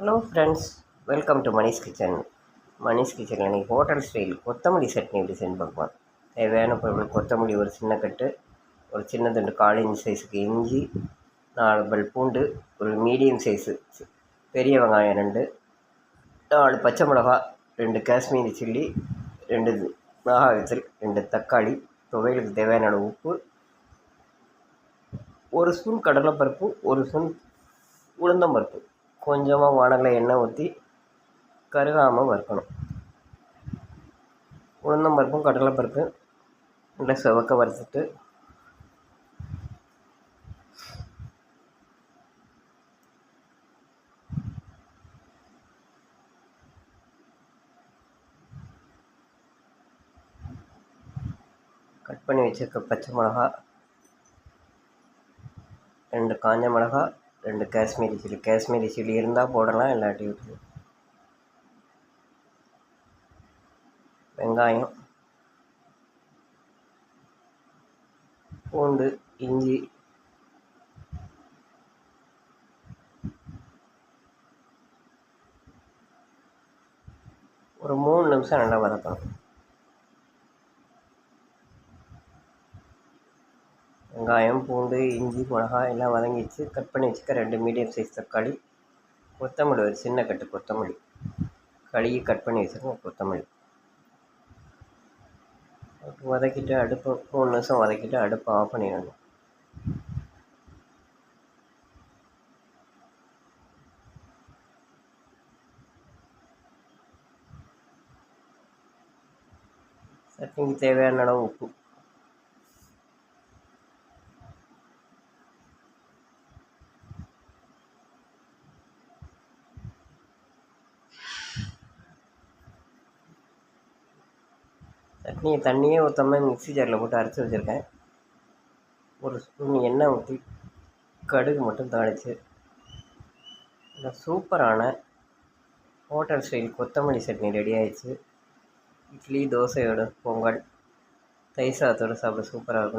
Hello friends welcome to Manish kitchen Manish கிச்சனில் இன்றைக்கி hotel style கொத்தமல்லி சட்னி டிசைன் செஞ்சு பார்க்கலாம். தேவையான பொருள் கொத்தமல்லி ஒரு சின்ன கட்டு ஒரு சின்ன துண்டு காலேஜ் சைஸுக்கு இஞ்சி நாலு பல் பூண்டு ஒரு மீடியம் சைஸு பெரிய வெங்காயம் ரெண்டு நாலு பச்சை மிளகா ரெண்டு காஷ்மீரி சில்லி ரெண்டு மிளகாய்த்தூள் ரெண்டு தக்காளி துவையலுக்கு தேவையான அளவு உப்பு ஒரு ஸ்பூன் கடலைப்பருப்பு ஒரு ஸ்பூன் உளுந்தம்பருப்பு கொஞ்சமாக வானலில் எண்ணெய் ஊற்றி கருகாமல் வறுக்கணும். உளுந்தம்பருப்பும் கடலைப்பருப்பு நல்லா செவக்க வறுத்துட்டு கட் பண்ணி வச்சுருக்க பச்சை மிளகா ரெண்டு காஞ்ச மிளகா ரெண்டு காஷ்மீரி சில்லி. காஷ்மீரி சில்லி இருந்தால் போடலாம் இல்லாட்டி வெங்காயம் பூண்டு இஞ்சி ஒரு மூணு நிமிஷம் நல்லா வதக்கணும். வெங்காயம் பூண்டு இஞ்சி மிளகாய் எல்லாம் வதங்கிச்சு கட் பண்ணி வச்சுக்க ரெண்டு மீடியம் சைஸ் தக்காளி கொத்தமல்லி ஒரு சின்ன கட்டு கொத்தமல்லி. கழுகி கட் பண்ணி வச்சுருக்கோம் கொத்தமல்லி. வதக்கிட்டு அடுப்பு மூணு நிமிஷம் வதக்கிட்டு அடுப்பை ஆஃப் பண்ணிடணும். சட்னிக்கு தேவையான அளவு உப்பு. சட்னியை தண்ணியே ஊற்றாம மிக்ஸி ஜாரில் போட்டு அரைச்சி வச்சுருக்கேன். ஒரு ஸ்பூன் எண்ணெய் ஊற்றி கடுகு மட்டும் தாளித்து இந்த சூப்பரான ஹோட்டல் ஸ்டைல் கொத்தமல்லி சட்னி ரெடி ஆயிடுச்சு. இட்லி தோசையோட பொங்கல் தயிர் சாதத்தோடு சாப்பிட சூப்பராக இருக்கும்.